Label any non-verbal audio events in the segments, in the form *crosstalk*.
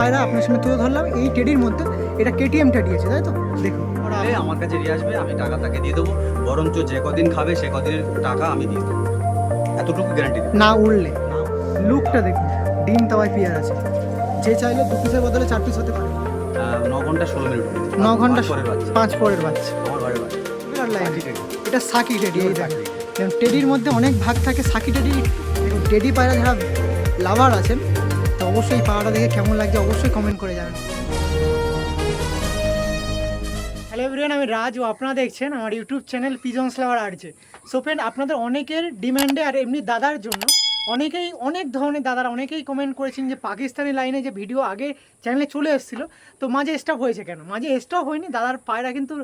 পায়রা আপনার সামনে তুলে ধরলাম। এই টেডির মধ্যে এটা কেটিএম আছে তাই তো? দেখুন। আমার কাছে নিয়ে আসবে আমি টাকা তাকে দিয়ে দেবো। বরঞ্চ যে কদিন খাবে সে কদিনের টাকা আমি দিয়ে দেবো। এতটুকু গ্যারান্টি না উড়লে লুকটা দেখুন ডিম তাওয়ায় পেয়ার আছে। যে চাইলে দু পিসের বদলে চার পিস হতে পারে। ন ঘণ্টা ষোলো মিনিট ন ঘণ্টা পরের বাচ্চা। পাঁচ পরের বাচ্চা। আমার এটা সাকি টেডি এই দেখুন। টেডির মধ্যে অনেক ভাগ থাকে সাকি টেডি। টেডি পায়রা যারা লাভার আছেন অবশ্যই পায়রাটা দেখে কেমন লাগছে অবশ্যই কমেন্ট করে জানান। হ্যালো এভরিওয়ান আমি রাজ ও আপনারা দেখছেন আমার YouTube channel pigeons lover RJ so friend আপনাদের অনেকের ডিমান্ডে আর এমনি দাদার জন্য অনেকেই, অনেক ধরনের দাদারা অনেকেই কমেন্ট করেছেন যে পাকিস্তানি লাইনে যে ভিডিও আগে চ্যানেলে চলে এসেছিল, তো মাঝে স্টপ হয়েছে কেন? মাঝে স্টপ হয়নি, দাদার পায়রা কিন্তু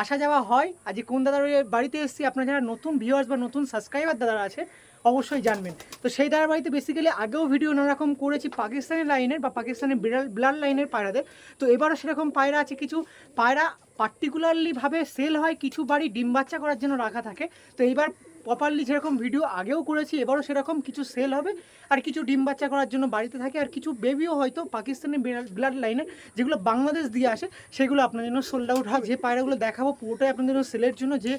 আসা যাওয়া হয়। আজ কোন দাদার বাড়িতে এসেছি, আপনারা যারা নতুন ভিউয়ার্স বা নতুন সাবস্ক্রাইবার দাদারা আছে অবশ্যই জানবেন। তো সেই দাদার বাড়িতে বেসিক্যালি আগেও ভিডিও নানারকম করেছি পাকিস্তানি লাইনের বা পাকিস্তানি বিড়াল ব্লাড লাইনের পায়রাদের। তো এবারও সেরকম পায়রা আছে, কিছু পায়রা পার্টিকুলারলিভাবে সেল হয় কিছু বাড়ি ডিম বাচ্চা করার জন্য রাখা থাকে। তো এইবার প্রপারলি যেরকম ভিডিও আগেও করেছি, এবারও সেরকম কিছু সেল হবে। আর কিছু ডিম বাচ্চা করার জন্য বাড়িতে থাকে। আর কিছু বেবিও হয়তো পাকিস্তানি ব্লাড লাইনের যেগুলো বাংলাদেশ দিয়ে আসে, সেগুলো আপনার জন্য সোল্ড আউট হয় যে পায়রাগুলো দেখাবো পুরোটাই আপনাদের জন্য সেলের জন্য। যে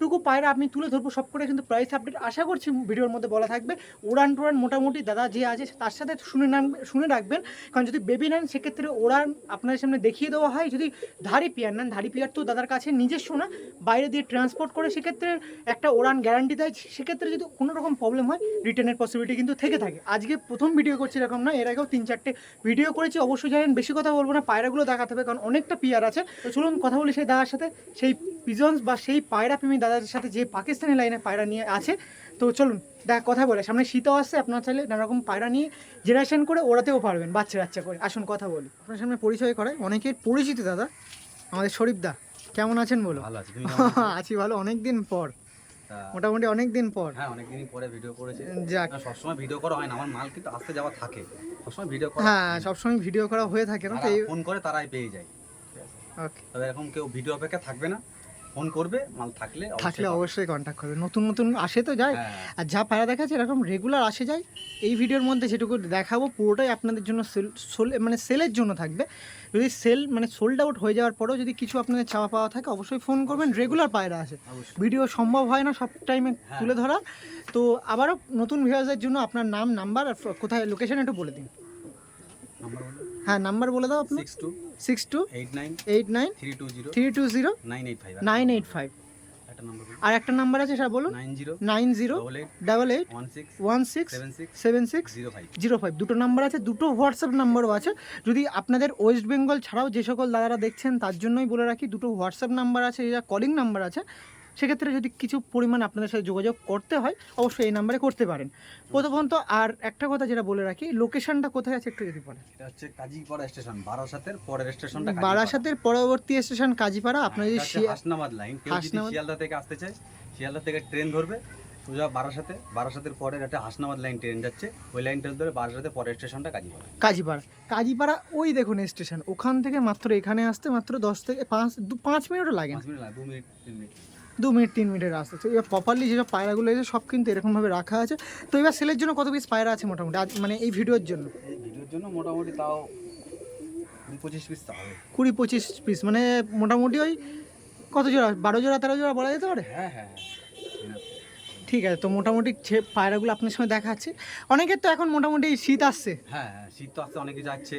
টুকু পায়রা আপনি তুলে ধরবো, সব করে কিন্তু প্রাইস আপডেট আশা করছি ভিডিওর মধ্যে বলা থাকবে। উড়ান টুরান মোটামুটি দাদা যে আছে, তার সাথে শুনে নেন শুনে রাখবেন। কারণ যদি বেবি নেন সেক্ষেত্রে ওড়ান আপনার সামনে দেখিয়ে দেওয়া হয়। যদি ধারি পিয়ার নেন ধারি পিয়ার তো দাদার কাছে নিজস্ব না, বাইরে দিয়ে ট্রান্সপোর্ট করে, সেক্ষেত্রে একটা ওড়ান গ্যারান্টি দেয়। সেক্ষেত্রে যদি কোনো রকম প্রবলেম হয় রিটার্নের পসিবিলিটি কিন্তু থেকে থাকে। আজকে প্রথম ভিডিও করছি এরকম না এর আগেও তিন, চারটে ভিডিও করেছি। অবশ্যই জানেন, বেশি কথা বলব না, পায়রাগুলো দেখাতে হবে, কারণ অনেকটা পিয়ার আছে। তো চলুন কথা বলি সেই দাদার সাথে। সেই পিজন্স বা সেই পায়রা প্রেমী দাদার সাথে যে পাকিস্তানি লাইনে পায়রা নিয়ে আছে তো চলুন দেখ কথা বলে। সামনে শীতও আসছে আপনার চাইলে নানা রকম পায়রা নিয়ে জেনারেশন করে ওড়াতেও পারবেন বাচ্চা বাচ্চা করে। আসুন কথা বলি। আপনার সামনে পরিচয় করায় অনেকের পরিচিত দাদা আমাদের শরীফ দা। কেমন আছেন বলো? ভালো আছে *laughs* ভালো অনেক দিন পর মোটামুটি অনেক দিন পর। হ্যাঁ অনেকদিনই পরে ভিডিও করেছে। যাক। সবসময় ভিডিও করা হয় না আমার মাল কিন্তু আসতে যাওয়া থাকে। সবসময় ভিডিও করা হ্যাঁ সবসময় ভিডিও করা হয়ে থাকে না তো ফোন করে তারাই পেয়ে যায়। ওকে তবে এরকম কেউ ভিডিও অপেক্ষা থাকবে না। ফোন করবে মাল থাকলে থাকলে অবশ্যই কন্ট্যাক্ট করবে। নতুন নতুন আসে তো যায়। হ্যাঁ। আর যা পায়রা দেখাচ্ছে এরকম রেগুলার আসে যায়। এই ভিডিওর মধ্যে যেটুকু দেখাবো পুরোটাই আপনাদের জন্য সেল মানে সেলের জন্য থাকবে। যদি সেল মানে সোল্ড আউট হয়ে যাওয়ার পরেও যদি কিছু আপনাদের চাওয়া পাওয়া থাকে অবশ্যই ফোন করবেন। রেগুলার পায়রা আসে। ভিডিও সম্ভব হয় না সব টাইমে হ্যাঁ। তুলে ধরা। তো আবারও নতুন ভিউয়ার্সদের জন্য আপনার নাম নাম্বার আর কোথায় লোকেশন একটু বলে দিন। হ্যাঁ নাম্বার বলে দাও আপনার। Six two six two eight nine eight nine three two zero nine eight five আর একটা নাম্বার আছে সেটা বলুন। Nine zero double eight one six seven six zero five দুটো নাম্বার আছে দুটো হোয়াটসঅ্যাপ নাম্বারও আছে। যদি আপনাদের ওয়েস্ট বেঙ্গল ছাড়াও যে সকল দাদারা দেখছেন তার জন্যই বলে রাখি দুটো হোয়াটসঅ্যাপ নাম্বার আছে যেটা কলিং নাম্বার আছে সেক্ষেত্রে যদি কিছু পরিমাণ আপনাদের সাথে যোগাযোগ করতে হয় অবশ্যই এই নাম্বারে করতে পারেন। প্রথমত আর একটা কথা যেটা বলে রাখি লোকেশনটা কোথায় আছে একটু যদি বলেন। এটা হচ্ছে কাজীপাড়া স্টেশন বারাসাতের পরের স্টেশনটা বারাসাতের পরবর্তী স্টেশন কাজীপাড়া আপনার যদি হাসনাবাদ লাইন কেউ যদি শিয়ালদা থেকে আসতে চায় শিয়ালদা থেকে ট্রেন ধরবে সোজা বারাসাতে বারাসাতের পরের একটা হাসনাবাদ লাইন ট্রেন যাচ্ছে ওই লাইনটা ধরে বারাসাতে পরের স্টেশনটা কাজীপাড়া। কাজীপাড়া। কাজীপাড়া ওই দেখুন স্টেশন ওখান থেকে মাত্র এখানে আসতে মাত্র দশ থেকে পাঁচ পাঁচ মিনিটও লাগে না। পাঁচ মিনিট লাগে দু মিনিট তিন মিনিট। দু মিনিট তিন মিনিটের রাস্তা। আছে এবার প্রপারলি যেসব পায়রাগুলো এসে সব কিন্তু এরকমভাবে রাখা আছে। তো এবার সেলের জন্য কত পিস পায়রা আছে মোটামুটি? মানে এই ভিডিওর জন্য। এই ভিডিওর জন্য মোটামুটি তাও কুড়ি পঁচিশ পিস কুড়ি পঁচিশ পিস মানে মোটামুটি ওই কত জোড়া? বারো জোড়া তেরো জোড়া বলা যেতে পারে? হ্যাঁ হ্যাঁ হ্যাঁ। ঠিক আছে তো মোটামুটি যে পায়রাগুলো আপনার সঙ্গে দেখাচ্ছি অনেকের তো এখন মোটামুটি শীত আসছে। হ্যাঁ হ্যাঁ শীত তো আসতে অনেকে যাচ্ছে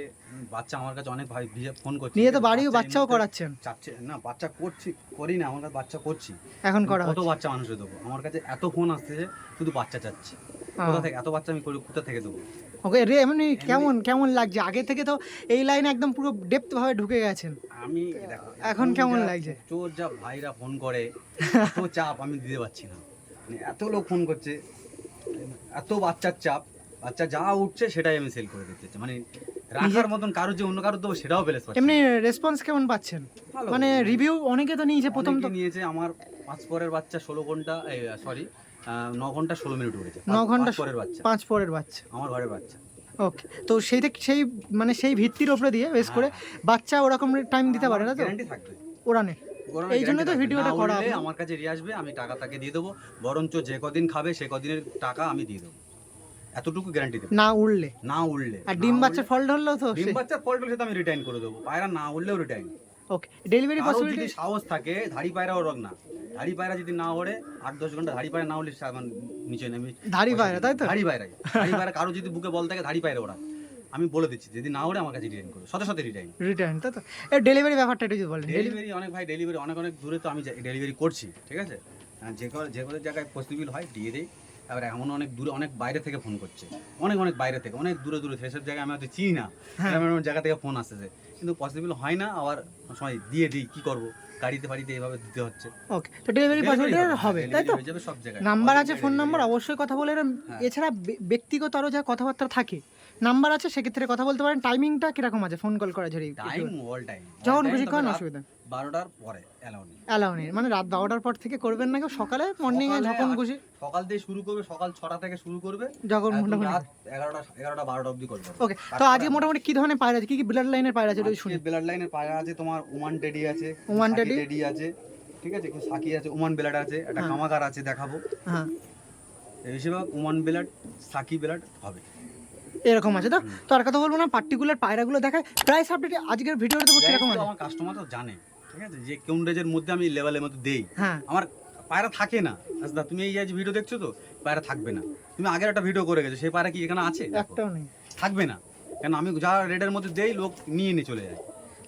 বাচ্চা আমার কাছে অনেক ভাই ফোন করছে। নিয়ে তো বাড়িও বাচ্চাও করাচ্ছেন। চাচ্ছে না বাচ্চা করছি করি না আমার কাছে বাচ্চা করছি। এখন করা কত হচ্ছে। বাচ্চা মানুষে দেবো? আমার কাছে এত ফোন আসছে শুধু বাচ্চা চাচ্ছে। হ্যাঁ। কোথা থেকে এত বাচ্চা আমি করি কোথা থেকে দেবো? ওকে রে এমনি কেমন কেমন লাগছে? আগে থেকে তো এই লাইনে একদম পুরো ডেপথ ভাবে ঢুকে গেছেন। আমি দেখো এখন কেমন লাগছে? তোর যা ভাইরা ফোন করে *laughs* এত চাপ আমি দিতে পারছি না। এত লোক ফোন করছে এত বাচ্চার চাপ বাচ্চা যা উঠছে সেটাই আমি সেল করে দিতে। মানে রাখার মতন কারও যে অন্য কারও দেবো সেটাও বেলেস এমনি রেসপন্স কেমন পাচ্ছেন? মানে রিভিউ অনেকে তো নিয়েছে প্রথম তো। নিয়েছে আমার পাঁচ পরের বাচ্চা ষোলো ঘণ্টা সরি ন ঘণ্টা ষোলো মিনিট উঠেছে ন ঘণ্টা পরের বাচ্চা। পাঁচ পরের বাচ্চা। আমার ঘরের বাচ্চা। ওকে তো সেই থেকে সেই মানে সেই ভিত্তির ওপরে দিয়ে বেশ করে বাচ্চা ওরকম টাইম দিতে পারে না তো? ওরানে এই জন্য তো ভিডিওটা করা আমার কাছে আসবে আমি টাকা তাকে দিয়ে দেবো। বরঞ্চ যে কদিন খাবে সে কদিনের টাকা আমি দিয়ে দেবো। এতটুকু গ্যারান্টি দেবো। না উড়লে। না উঠলে আর ডিম বাচ্চার তো ডিম বাচ্চার আমি রিটার্ন করে দেবো। পায়রা না উঠলেও রিটার্ন ওকে ডেলিভারি পসিবিলিটি যদি সাহস থাকে ধাড়ি পায়রাও রোগ না। ধাড়ি পায়রা যদি না ওড়ে আট দশ ঘণ্টা ধাড়ি পায়রা না উঠলে সে নিচে নেমে ধাড়ি পায়রা, তাই তো? ধাড়ি পায়রা। ধাড়ি পায়রা কারও যদি বুকে বল থাকে ধাড়ি পায়রা ওরা আমি বলে দিচ্ছি যদি না ওড়ে আমার কাছে রিটার্ন করো সাথে সাথে রিটার্ন রিটার্ন তো? এই ডেলিভারি ব্যাপারটা একটু যদি বলেন। ডেলিভারি অনেক ভাই ডেলিভারি অনেক অনেক দূরে তো আমি ডেলিভারি করছি ঠিক আছে? যে কোনো যে কোনো জায়গায় পসিবল হয় দিয়ে দিই। তারপর এমন অনেক দূরে অনেক বাইরে থেকে ফোন করছে। অনেক অনেক বাইরে থেকে অনেক দূরে দূরে সেসব জায়গায় আমি হয়তো চিনি না। হ্যাঁ। এমন এমন জায়গা থেকে ফোন আসতেছে। কিন্তু পসিবল হয় না আবার সময় দিয়ে দিই কি করব? গাড়িতে বাড়িতে এইভাবে দিতে হচ্ছে। ওকে তো ডেলিভারি হবে তাই তো? সব জায়গায়। নাম্বার আছে ফোন নাম্বার অবশ্যই কথা বলে হ্যাঁ। এছাড়া ব্যক্তিগত আরও যা কথাবার্তা থাকে নাম্বার আছে সেক্ষেত্রে কথা বলতে পারেন। টাইমিংটা কীরকম আছে? ফোন কল করা ঝরে টাইম অল টাইম যখন খুশি করেন অসুবিধা বারোটার পরে অ্যালাউ নেই। অ্যালাউ নেই। মানে রাত বারোটার পর থেকে করবেন না কেউ? সকালে মর্নিং এ যখন খুশি সকাল থেকে শুরু করবে সকাল ছটা থেকে শুরু করবে যখন মোটামুটি রাত এগারোটা এগারোটা বারোটা অবধি করবে। ওকে তো আজকে মোটামুটি কি ধরনের পায়রা আছে? কি কি ব্লাড লাইনের পায়রা আছে? যদি শুনি। ব্লাড লাইনের পায়রা আছে তোমার ওমান টেডি আছে ওমান টেডি? আছে ঠিক আছে? সাকি আছে ওমান ব্লাড আছে একটা হ্যাঁ। কামাগার আছে দেখাবো। হ্যাঁ। বেশিরভাগ ওমান ব্লাড সাকি ব্লাড হবে। এরকম আছে। তো তো আর কথা বলব না পার্টিকুলার পায়রাগুলো দেখায়। প্রাইস আপডেট আজকের ভিডিওতে দেবো কীরকম আছে। আমার কাস্টমার তো জানে ঠিক আছে? যে কোন রেঞ্জের মধ্যে আমি লেভেলের মধ্যে দেই। হ্যাঁ। আমার পায়রা থাকে না। আচ্ছা তুমি এই যে ভিডিও দেখছ তো পায়রা থাকবে না। তুমি আগের একটা ভিডিও করে গেছো সেই পায়রা কি এখানে আছে? দেখো। একটাও নেই। থাকবে না। কেন আমি যা রেডের মধ্যে দেই লোক নিয়ে নিয়ে চলে যায়।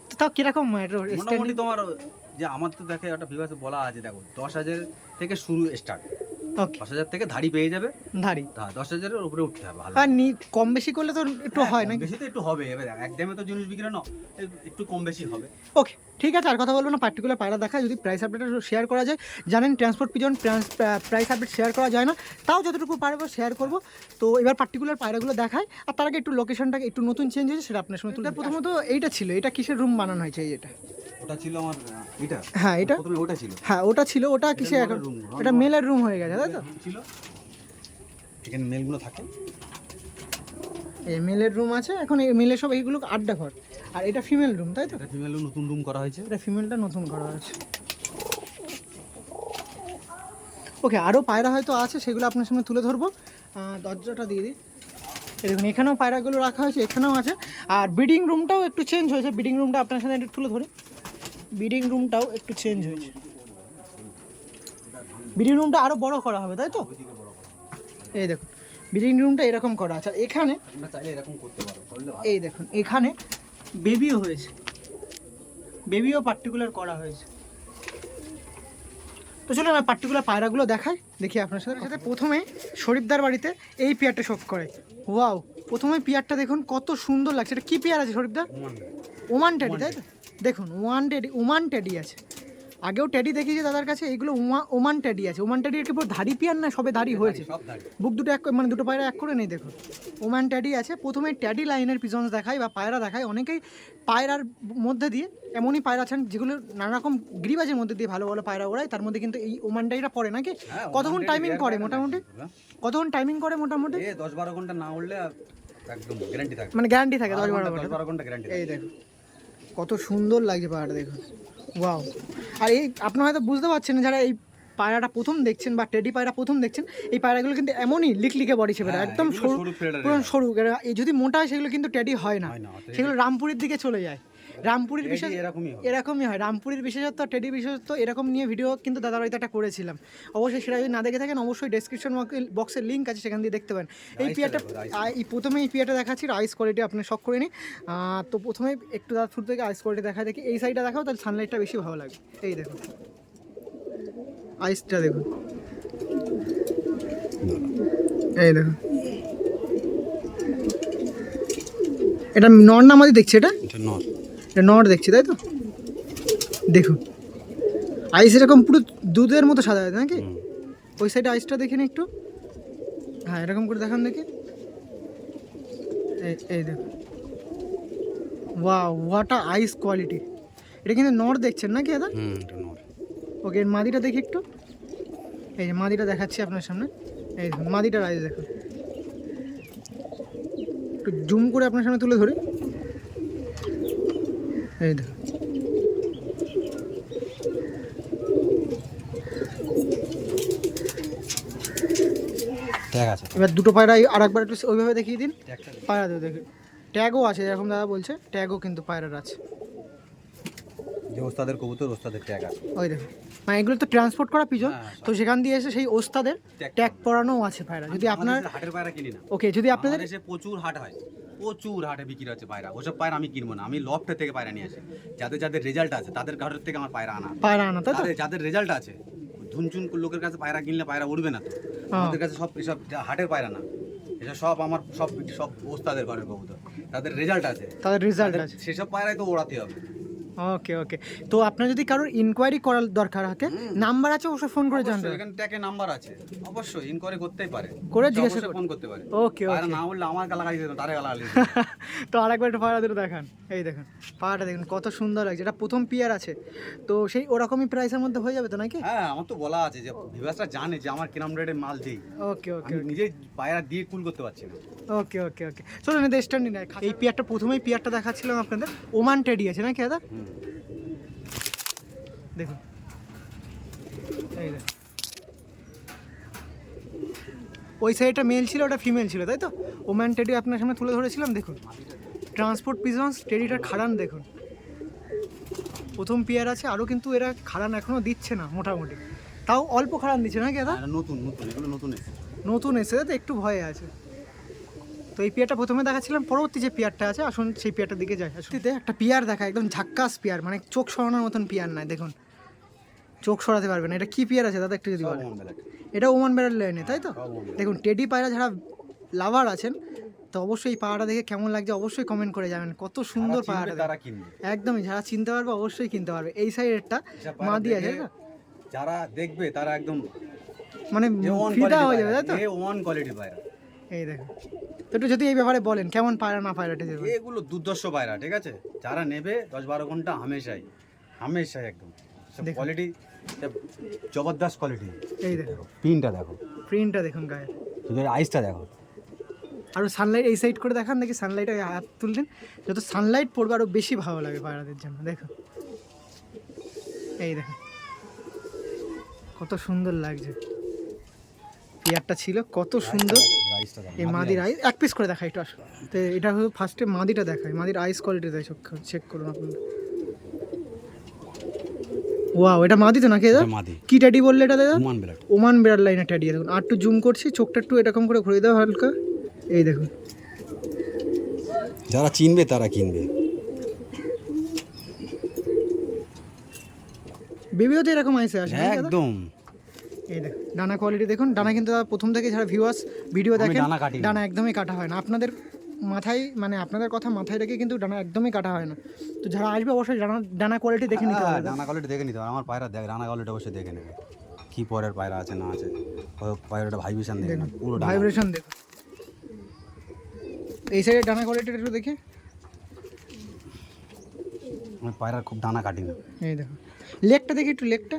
তো তাও কীরকম মোটামুটি তোমার যে আমার তো দেখে একটা ভিভাসে বলা আছে দেখো দশ হাজার থেকে শুরু স্টার্ট দশ হাজার থেকে ধাড়ি পেয়ে যাবে। তা দশ হাজারের উপরে উঠতে হবে ভালো। আর নি কম বেশি করলে তো একটু হ্যাঁ, হয় নাকি? বেশি তো একটু হবে। এবার একদমে তো জিনিস বিক্রি না একটু কম বেশি হবে। ওকে ঠিক আছে আর কথা বলব না পার্টিকুলার পায়রা দেখা যদি প্রাইস আপডেট শেয়ার করা যায়। জানেন transport pigeon price update share করা যায় না। তাও যতটুকু পারব শেয়ার করব। তো এবার পার্টিকুলার পায়রাগুলো দেখায় আর তার আগে একটু লোকেশনটাকে একটু নতুন চেঞ্জ হয়েছে সেটা আপনার সঙ্গে তুলে প্রথমত এইটা ছিল এটা কিসের রুম বানানো হয়েছে এই এটা ওটা ছিল আমার এটা? হ্যাঁ এটা। ওটা ছিল। হ্যাঁ ওটা ছিল ওটা কিসে এখন? এটা মেলের রুম হয়ে গেছে তাই তো? ছিল। এখানে মেলগুলো থাকে। এই মেলের রুম আছে। এখন এই মেলের সব এইগুলো আড্ডা ঘর। আর এটা ফিমেল রুম তাই তো? এটা ফিমেল নতুন রুম করা হয়েছে। এটা ফিমেলটা নতুন করা আছে ওকে আরও পায়রা হয়তো আছে সেগুলো আপনার সামনে তুলে ধরবো। দরজাটা দিয়ে দিই। দেখুন এখানেও পায়রাগুলো রাখা হয়েছে এখানেও আছে। আর ব্রিডিং রুমটাও একটু চেঞ্জ হয়েছে। ব্রিডিং রুমটা আপনার সাথে একটু তুলে ধরি। ব্রিডিং রুমটাও একটু চেঞ্জ হয়েছে। ব্রিডিং রুমটা আরও বড় করা হবে তাই তো? এই দেখুন ব্রিডিং রুমটা এরকম করা আছে। আর এখানে। এই দেখুন এখানে বেবিও হয়েছে। বেবিও পার্টিকুলার করা হয়েছে। তো চলুন আমার পার্টিকুলার পায়রাগুলো দেখাই দেখি আপনার সাথে। সাথে প্রথমে শরীফদার বাড়িতে এই পেয়ারটা শখ করে। ওয়াও প্রথমে পেয়ারটা দেখুন কত সুন্দর লাগছে। এটা কী পেয়ার আছে শরীফদা ওমান। ওমান টেডি তাই তো? দেখুন ওয়ান টেডি ওমান টেডি আছে। আগেও টেডি দেখিয়েছি দাদার কাছে এইগুলো ওমা- ওমান ট্যাডি আছে। ওমান ট্যাডি কি পুরো ধাড়ি পেয়ার না সবে ধাড়ি হয়েছে? বুক দুটো এক মানে দুটো পায়রা এক করে নেই দেখুন ওমান ট্যাডি আছে প্রথমে ট্যাডি লাইনের পিজন্স দেখায় বা পায়রা দেখায়। অনেকেই পায়রার মধ্যে দিয়ে এমনই পায়রা আছেন যেগুলো নানা রকম গিরিবাজের মধ্যে দিয়ে ভালো ভালো পায়রা ওড়ায় তার মধ্যে কিন্তু এই ওমান টাইটা পড়ে নাকি? হ্যাঁ, কতক্ষণ টাইমিং করে মোটামুটি। কতক্ষণ টাইমিং করে মোটামুটি? দশ বারো ঘণ্টা না উঠলে একদম গ্যারান্টি থাকে। মানে গ্যারান্টি থাকে দশ বারো ঘণ্টা, এই দেখুন কত সুন্দর লাগছে পায়রাটা দেখুন ওয়াও আর এই আপনারা হয়তো বুঝতে পারছেন যারা এই পায়রাটা প্রথম দেখছেন বা টেডি পায়রা প্রথম দেখছেন এই পায়রাগুলো কিন্তু এমনই লিকলিকে বডি শেপের হ্যাঁ, একদম সরু সরু পুরো সরু। এই যদি মোটা হয় সেগুলো কিন্তু টেডি হয় না। সেগুলো রামপুরের দিকে চলে যায়। রামপুরের বিশেষ এরকমই হয়। রামপুরের বিশেষত্ব টেডি বিশেষত্ব এরকম নিয়ে ভিডিও কিন্তু দাদার বাড়িতে একটা করেছিলাম। অবশ্যই সেটা যদি না দেখে থাকেন অবশ্যই ডেসক্রিপশন বক্সের লিঙ্ক আছে সেখান দিয়ে দেখতে পারেন। এই পিয়াটা প্রথমে এই পিয়াটা দেখাচ্ছি রাইস কোয়ালিটি আপনি শখ করে নিই তো প্রথমে একটু দাদা শুরু থেকে আইস কোয়ালিটি দেখা দেখি এই সাইডটা দেখাও তাহলে সানলাইটটা বেশি ভালো লাগে এই দেখুন। আইসটা দেখুন। এই দেখুন। এটা নর না আমাদের দেখছি এটা নর। নর দেখছি তাই তো? দেখুন। আইস এরকম পুরো দুধের মতো সাদা আছে নাকি? ওই সাইডে আইসটা দেখেন একটু। হ্যাঁ এরকম করে দেখান দেখি। এই এই দেখুন। ওয়া হোয়াট আ আইস কোয়ালিটি এটা কিন্তু নর দেখছেন নাকি দাদা? এটা ওকে এর মাদিটা দেখি একটু। এই যে মাদিটা দেখাচ্ছি আপনার সামনে। এই দেখুন মাদিটার আইস দেখুন। একটু জুম করে আপনার সামনে তুলে ধরি। এই আছে। এবার দুটো পায়রা আর একবার একটু ওইভাবে দেখিয়ে দিন। পায়রা দিয়ে দেখুন ট্যাগও আছে এরকম দাদা বলছে ট্যাগও কিন্তু পায়রার আছে। যে ওস্তাদের কবুতর ওস্তাদের ট্যাগ আছে। ওই দেখুন মানে এগুলো তো ট্রান্সপোর্ট করা পিজন। হ্যাঁ, তো সেখান দিয়ে এসে সেই ওস্তাদের ট্যাগ পরানোও আছে পায়রা। যদি আপনার হাটের পায়রা কিনি না। ওকে যদি আপনাদের আপনাদের এসে প্রচুর হাট হয়। প্রচুর হাটে বিক্রি হচ্ছে পায়রা। ওসব পায়রা আমি কিনবো না আমি লফটে থেকে পায়রা নিয়ে আসি। যাদের যাদের রেজাল্ট আছে তাদের ঘরের থেকে আমার পায়রা আনা। পায়রা আনা তাদের যাদের রেজাল্ট আছে ধুনচুন লোকের কাছে পায়রা কিনলে পায়রা উঠবে না তো। হ্যাঁ। আমাদের কাছে সব এসব হাটের পায়রা না এসব সব আমার সব সব ওস্তাদের ঘরের কবুতর। তাদের রেজাল্ট আছে। তাদের রেজাল্ট আছে। সেসব পায়রাই তো ওড়াতে হবে। ওকে ওকে তো আপনার যদি কারোর ইনকোয়ারি করার দরকার থাকে নাম্বার আছে অবশ্যই ফোন করে জানতে হবে এখানে ট্যাকে নাম্বার আছে। অবশ্যই ইনকোয়ারি করতেই পারে। করে জিজ্ঞাসা ফোন করতে পারে। ওকে ওকে না বললে আমার গালাগালি দিত তারে গালাগালি। *laughs* তো আরেকবার একটু পায়রা দুটো দেখান। এই দেখুন পায়রাটা দেখুন কত সুন্দর লাগছে। এটা প্রথম পিয়ার আছে। তো সেই ওরকমই প্রাইসের মধ্যে হয়ে যাবে তো নাকি? হ্যাঁ আমার তো বলা আছে যে ভিভাসটা জানে যে আমার কিরাম রেটে মাল দিই। ওকে ওকে নিজে পায়রা দিয়ে কুল করতে পারছি না। ওকে ওকে ওকে চলুন এদের স্ট্যান্ডিং এই পিয়ারটা প্রথমেই পিয়ারটা দেখাচ্ছিলাম আপনাদের। ওমান টেডি আছে নাকি দাদা। দেখুন। এই ওই সাইডটা মেল ছিল ওটা ফিমেল ছিল তাই তো? ওম্যান টেডি আপনার সামনে তুলে ধরেছিলাম দেখুন। ট্রান্সপোর্ট পিজন্স টেডিটার খাড়ান দেখুন। প্রথম পেয়ার আছে আরও কিন্তু এরা খাড়ান এখনও দিচ্ছে না মোটামুটি। তাও অল্প খাড়ান দিচ্ছে নাকি দাদা? নতুন নতুন এগুলো নতুন এসেছে। নতুন এসে তো একটু ভয়ে আছে। তো এই পেয়ারটা প্রথমে দেখাচ্ছিলাম পরবর্তী যে পেয়ারটা আছে আসুন সেই পেয়ারটার দিকে যাই আসুন। একটা পেয়ার দেখা একদম ঝাক্কাস পেয়ার মানে চোখ সরানোর মতন পেয়ার নয় দেখুন। চোখ সরাতে পারবে না। এটা কি পেয়ার আছে? দাদা একটু যদি বলেন। এটা ওমান বেড়ার লাইনে তাই তো? বেলাট। দেখুন টেডি পায়রা যারা লাভার আছেন তো অবশ্যই এই পায়রাটা দেখে কেমন লাগছে অবশ্যই কমেন্ট করে যাবেন কত সুন্দর পায়রাটা তারা কিনবে। একদমই যারা চিনতে পারবে অবশ্যই কিনতে পারবে। এই সাইডেরটা এসব মা পায়রা দিয়ে আছে দেখে যারা দেখবে তারা একদম মানে ফিদা হয়ে যাবে তাই তো? ওয়ান কোয়ালিটি পায়রা। এই দেখুন। তো একটু যদি এই ব্যাপারে বলেন কেমন পায়রা না পায়রাটা দেবেন এগুলো দুর্দর্শ পায়রা ঠিক আছে? যারা নেবে দশ বারো ঘণ্টা হামেশাই হামেশাই একদম। কোয়ালিটি জবরদস্ত কোয়ালিটি এই দেখো। পিনটা দেখো। প্রিন্টটা দেখুন গায়ে শুধু আইসটা দেখো। আর সানলাইট এই সাইড করে দেখান দেখি সানলাইটে হাত তুললেন যত সানলাইট পড়বে আরও বেশি ভালো লাগে পায়রাদের জন্য। দেখো। এই দেখো। কত সুন্দর লাগছে। পেয়ারটা ছিল কত সুন্দর। এই মাদির আইস এক পিস করে দেখাই একটু আসো। তো এটা হলো ফার্স্টে মাদিটা দেখায় মাদির আইস কোয়ালিটি দেয় চেক করুন আপনারা। ওয়াও এটা মাদি তো নাকি এটা মাদি কি ট্যাডি বললে এটা দাদা? ওমান বেলাট ওমান বেড়ার লাইনে ট্যাডি দেখুন আর একটু জুম করছি চোখটা একটু এরকম করে ঘুরিয়ে দাও হালকা। এই দেখুন। যারা চিনবে তারা কিনবে। বেবিও তো এরকম আইসে আসে একদম। এই দেখুন ডানা কোয়ালিটি দেখুন। ডানা কিন্তু দাদা প্রথম থেকে যারা ভিউয়ার্স ভিডিও দেখেন ডানা একদমই কাটা হয় না। আপনাদের মাথায় মানে আপনাদের কথা মাথায় রেখে কিন্তু ডানা একদমই কাটা হয় না। তো যারা আসবে অবশ্যই ডানা ডানা কোয়ালিটি দেখে নিতে হবে। রানা কোয়ালিটি দেখে নিতে হবে। আমার পায়রা দেখ ডানা কোয়ালিটি অবশ্যই দেখে নেবে। কি পরের পায়রা আছে না আছে। পায়রাটা ভাইব্রেশন দেখে না পুরো ডানা। ভাইব্রেশন দেখুন। এই সাইডে ডানা কোয়ালিটিটা একটু দেখে। আমি পায়রার খুব ডানা কাটি না। এই দেখুন লেগটা দেখি একটু লেগটা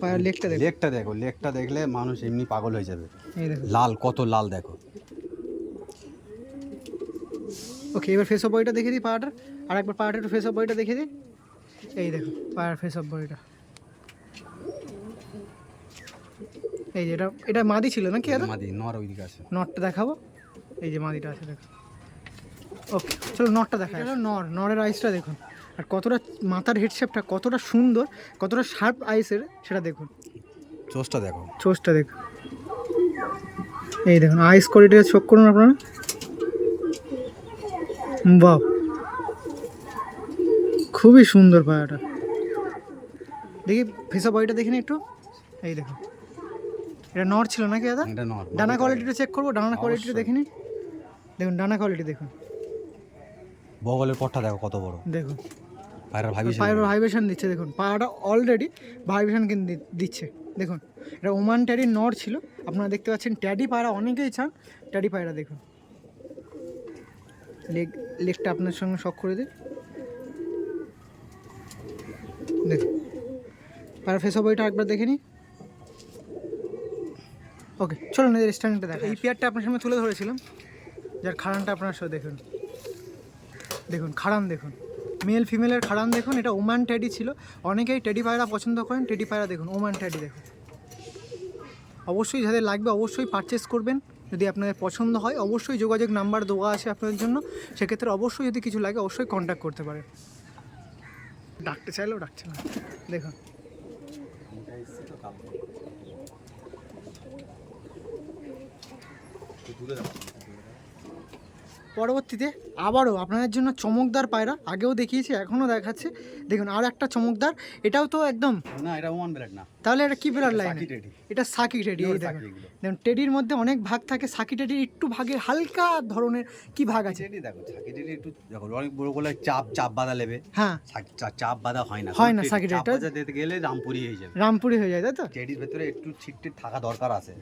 পায়ের লেগটা দেখুন। লেকটা দেখো লেকটা দেখলে মানুষ এমনি পাগল হয়ে যাবে। লাল কত লাল দেখো। ওকে এবার ফেস অফ বডিটা দেখে দিই পাড়াটার আর একবার পাড়াটা একটু ফেস অফ বডিটা দেখে দিই। এই দেখো পাড়ার ফেস অফ বডিটা এই যে এটা এটা মাদি ছিল নাকি এটা মাদি নর ওইদিকে আছে। নটটা দেখাবো? এই যে মাদিটা আছে দেখো। ওকে চলো নটটা দেখা এটা নর নরের আইসটা দেখুন। আর কতটা মাথার হেড শেপটা কতটা সুন্দর কতটা শার্প আইসের সেটা দেখুন। চোষটা দেখো। চোষটা দেখুন। এই দেখুন আইস কোয়ালিটিটা চোখ করুন আপনারা। বাহ। খুবই সুন্দর পায়াটা দেখি ফেসা বডিটা দেখি না একটু? এই দেখুন এটা নর ছিল নাকি দাদা? ডানা কোয়ালিটিটা চেক করব ডানা কোয়ালিটিটা দেখে নিন দেখুন ডানা কোয়ালিটি দেখুন। বগলের পটটা দেখো কত বড়। দেখুন। পায়রার ভাইব্রেশন পায়ের ভাইব্রেশন দিচ্ছে। দেখুন। পাটা অলরেডি ভাইব্রেশন কিন্তু দিচ্ছে। দেখুন এটা ওমান ট্যাডি নর ছিল। আপনারা দেখতে পাচ্ছেন ট্যাডি পায়রা অনেকেই চান ট্যাডি পায়রা দেখুন। লেগ, লেগটা আপনার সঙ্গে শখ করে দিই। দেখুন পায়রা ফেস বইটা একবার দেখে নিই ওকে চলুন এদের স্ট্যান্ডটা দেখা এই পেয়ারটা আপনার সামনে তুলে ধরেছিলাম। যার খাড়ানটা আপনার সাথে দেখুন। দেখুন, খাড়ান দেখুন। মেল ফিমেলের খাড়ান দেখুন, এটা ওমান ট্যাডি ছিল। অনেকেই টেডি পায়রা পছন্দ করেন টেডি পায়রা দেখুন, ওমান ট্যাডি দেখুন। অবশ্যই যাদের লাগবে অবশ্যই পারচেস করবেন। যদি আপনাদের পছন্দ হয়, অবশ্যই যোগাযোগ নাম্বার দেওয়া আছে আপনাদের জন্য। সেক্ষেত্রে অবশ্যই যদি কিছু লাগে, অবশ্যই কন্ট্যাক্ট করতে পারেন। ডাকতে চাইলেও ডাকছে না। দেখুন। এটা এসছে তো কাল তুই তুলে দাও পরবর্তীতে আবারও আপনাদের জন্য চমকদার পায়রা আগেও দেখিয়েছি এখনও দেখাচ্ছে। দেখুন আর একটা চমকদার এটাও তো একদম না এটা ওয়ান ব্রেড না। তাহলে এটা কি বেরার লাইন এটা সাকি টেডি এই দেখুন। দেখুন টেডির মধ্যে অনেক ভাগ থাকে সাকি টেডির একটু ভাগের হালকা ধরনের কি ভাগ আছে? টেডি দেখো সাকি টেডি একটু দেখো অনেক বড় বলে চাপ চাপ বাঁধা নেবে হ্যাঁ। চাপ বাঁধা হয় না। হয় না সাকি টেডিটা। দিতে গেলে রামপুরি হয়ে যাবে। রামপুরি হয়ে যায় তাই তো? টেডির ভেতরে একটু ছিটটি থাকা দরকার আছে।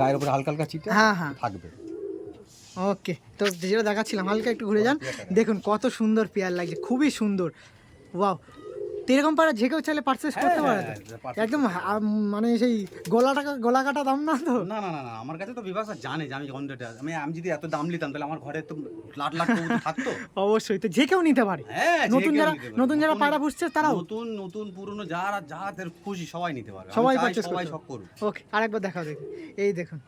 গায়ের উপরে হালকা হালকা ছিটে হ্যাঁ, হ্যাঁ। থাকবে। ওকে তো যেটা দেখাচ্ছিলাম হালকা একটু ঘুরে যান। দেখুন কত সুন্দর পেয়ার লাগছে খুবই সুন্দর। ওয়াও তো এরকম পাড়া যে কেউ চাইলে পারচেস করতে হ্যাঁ, পারে তো? হ্যাঁ, পারচেস একদম মানে সেই গলা টাকা গলা কাটা দাম না তো? না না না না আমার কাছে তো বিভাসা জানে যে আমি কোন রেটে আমি আমি যদি এত দাম নিতাম তাহলে আমার ঘরে তো লাখ কবুতর থাকতো। অবশ্যই তো যে কেউ নিতে পারে। হ্যাঁ নতুন যারা নতুন যারা পায়রা পুষছে তারাও। নতুন নতুন পুরনো যারা যাদের খুশি সবাই নিতে পারে সবাই purchase সবাই করতে সব করুক। ওকে আরেকবার দেখাও দেখুন এই দেখুন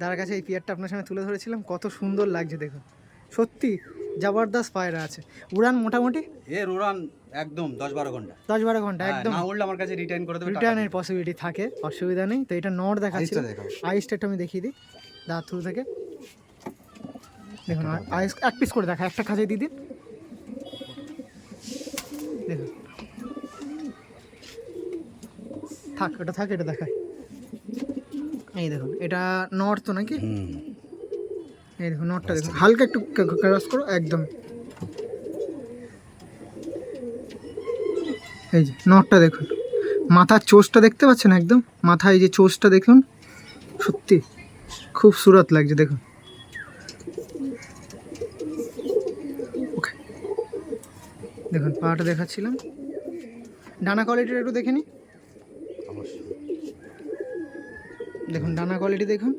দাদার কাছে এই পিয়ারটা আপনার সামনে তুলে ধরেছিলাম কত সুন্দর লাগছে দেখুন। সত্যি জবরদস্ত পায়রা আছে। উড়ান মোটামুটি? এর উড়ান একদম দশ বারো ঘণ্টা। দশ বারো ঘণ্টা হ্যাঁ, একদম। না উড়লে আমার কাছে রিটার্ন করে দেবে রিটার্নের পসিবিলিটি থাকে অসুবিধা নেই। তো এটা নট দেখাচ্ছি। আইসটা একটু আমি দেখিয়ে দিই দাঁত থ্রু থেকে। দেখুন আইস এক পিস করে দেখা একটা খাঁচে দিয়ে দিন। দেখুন। থাক এটা থাক এটা দেখায় এই দেখুন এটা নর্থ তো নাকি? এই দেখুন নটটা দেখুন। হালকা একটু ক্রস করো একদম। এই যে নটটা দেখুন। মাথার চোষটা দেখতে পাচ্ছেন একদম? মাথায় এই যে চোষটা দেখুন সত্যি খুব সুরত লাগছে দেখুন। ওকে দেখুন পাটা দেখাচ্ছিলাম। ডানা কোয়ালিটিটা একটু দেখে নিই অবশ্যই দেখুন ডানা কোয়ালিটি দেখুন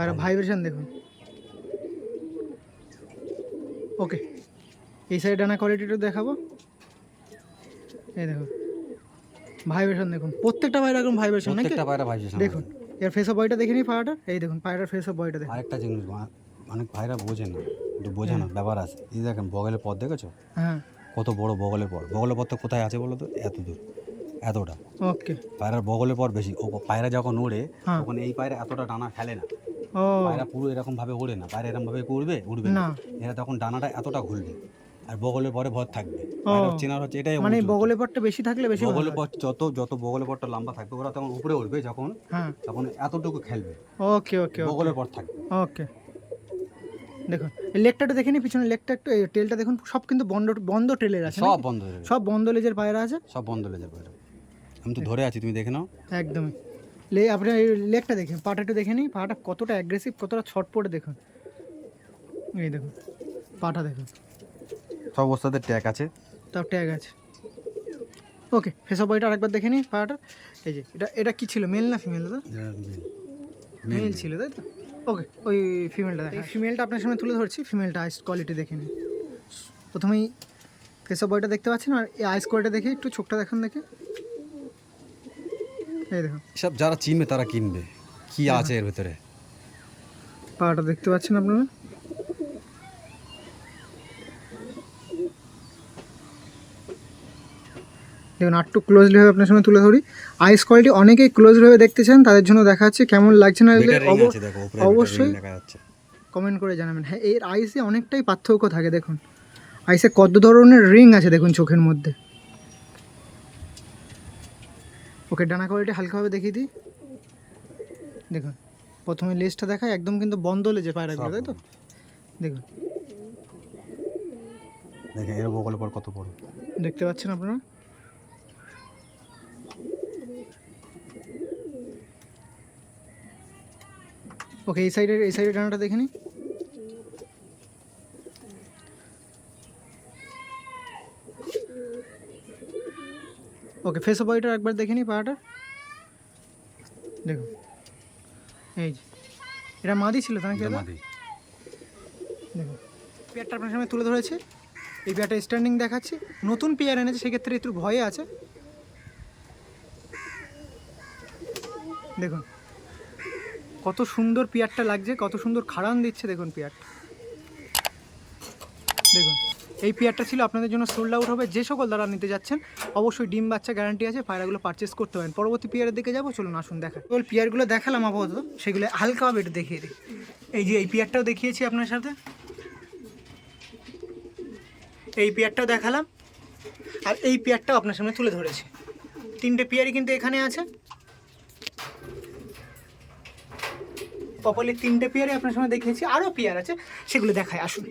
আর ভাইব্রেশন দেখুন। ওকে এই সাইড ডানা কোয়ালিটিটা দেখাবো। এই দেখুন ভাইব্রেশন দেখুন প্রত্যেকটা পায়রা এরকম ভাইব্রেশন নাকি? প্রত্যেকটা পায়রা ভাইছে দেখুন এর ফেস অফ বয়টা দেখে নিই পায়রাটা এই দেখুন পায়রার ফেস অফ বয়টা দেখুন। আরেকটা জিনিস অনেক ভাইরা বোঝে না একটু বোঝে না ব্যাপার আছে। এই দেখেন বগলের পথ দেখেছ? হ্যাঁ। কত বড় বগলের পথ। বগলের পথ তো কোথায় আছে বলো তো? এত দূর। এতটা। ওকে পায়রার বগলের পর বেশি। ও পায়রা যখন ওড়ে হ্যাঁ। তখন এই পায়রা এতটা ডানা ফেলে না। ও। পায়রা পুরো এরকম ভাবে ওড়ে না। পায়রা এরকম ভাবে উড়বে উড়বে না। এরা তখন ডানাটা এতটা ঘুরবে। আর বগলের পরে ভর থাকবে। চেনার হচ্ছে এটাই মানে বগলের পরটা বেশি থাকলে বেশি বগলের পর যত যত বগলের পরটা লম্বা থাকবে ওরা তখন উপরে উঠবে যখন হ্যাঁ। তখন এতটুকু খেলবে। ওকে ওকে বগলের পর থাকবে। ওকে দেখুন একটু দেখে নিই পিছনে লেগটা একটু টেলটা দেখুন সব কিন্তু বন্ধ বন্ধ টেলের আছে সব বন্ধ সব বন্ধ লেজের পায়রা আছে? সব বন্ধ লেজের পায়রা। আমি তো ধরে আছি তুমি দেখে নাও। একদমই। লে আপনি এই লেগটা দেখেন পাটা একটু দেখে নিই পাটা কতটা অ্যাগ্রেসিভ কতটা ছটপটে দেখুন। এই দেখুন পাটা দেখুন। সব অবস্থাতে ট্যাগ আছে। তাও ট্যাগ আছে। ওকে ফেসব বইটা আরেকবার দেখে নিই পাটা এই যে এটা এটা কি ছিল মেল না ফিমেল দাদা? মেল ছিল তাই তো? ওকে ওই ফিমেলটা দেখা ফিমেলটা আপনার সামনে তুলে ধরছি ফিমেলটা আইস কোয়ালিটি দেখে নিন। প্রথমেই ফেসব বইটা দেখতে পাচ্ছেন আর এই আইস কোয়ালিটি দেখে একটু চোখটা দেখুন দেখে। এই দেখুন সব যারা চিনবে তারা কিনবে। কি আছে এর ভিতরে? পাটা দেখতে পাচ্ছেন আপনারা? দেখুন আর একটু ক্লোজলি ভাবে আপনার সামনে তুলে ধরি। আইস কোয়ালিটি অনেকেই ক্লোজলি ভাবে দেখতে চান তাদের জন্য দেখাচ্ছে কেমন লাগছে না। দেখো অবশ্যই কমেন্ট করে জানাবেন। হ্যাঁ এর আইসে অনেকটাই পার্থক্য থাকে দেখুন। আইসে কত ধরনের রিং আছে দেখুন চোখের মধ্যে। ওকে ডানা কোয়ালিটি হালকাভাবে দেখিয়ে দিই। দেখুন প্রথমে লেজটা দেখায় একদম কিন্তু বন্ধ লেজে পায়রাগুলো তাই তো? দেখুন। দেখেন এর বগলের পর কত বড়। দেখতে পাচ্ছেন আপনারা? ওকে এই সাইডের এই সাইডের ডানাটা দেখে নিই। ওকে ফেস বয়টা একবার দেখে নিই পাড়াটা দেখুন এই যে। এটা মাদি ছিল তা নাকি মাদি। দেখুন পেয়ারটা আপনার সামনে তুলে ধরেছে। এই পেয়ারটা স্ট্যান্ডিং দেখাচ্ছি। নতুন পেয়ার এনেছে সেক্ষেত্রে একটু ভয়ে আছে। দেখুন। কত সুন্দর পেয়ারটা লাগছে কত সুন্দর খাড়ান দিচ্ছে দেখুন পেয়ারটা। দেখুন। এই পেয়ারটা ছিল আপনাদের জন্য সোল্ড আউট হবে। যে সকল দ্বারা নিতে যাচ্ছেন, অবশ্যই ডিম, বাচ্চা গ্যারান্টি আছে পায়রাগুলো পারচেস করতে পারেন। পরবর্তী পেয়ারের দিকে যাব, চলুন আসুন দেখা কেবল পেয়ারগুলো দেখালাম আপাতত, সেগুলো হালকাভাবে একটু দেখিয়ে দিই। এই যে এই পেয়ারটাও দেখিয়েছি আপনার সাথে। এই পেয়ারটাও দেখালাম, আর এই পেয়ারটাও আপনার সামনে তুলে ধরেছি। তিনটে পেয়ারই কিন্তু এখানে আছে। পপলের তিনটে পেয়ারে আপনার সামনে দেখিয়েছি, আরও পেয়ার আছে, সেগুলো দেখায় আসুন।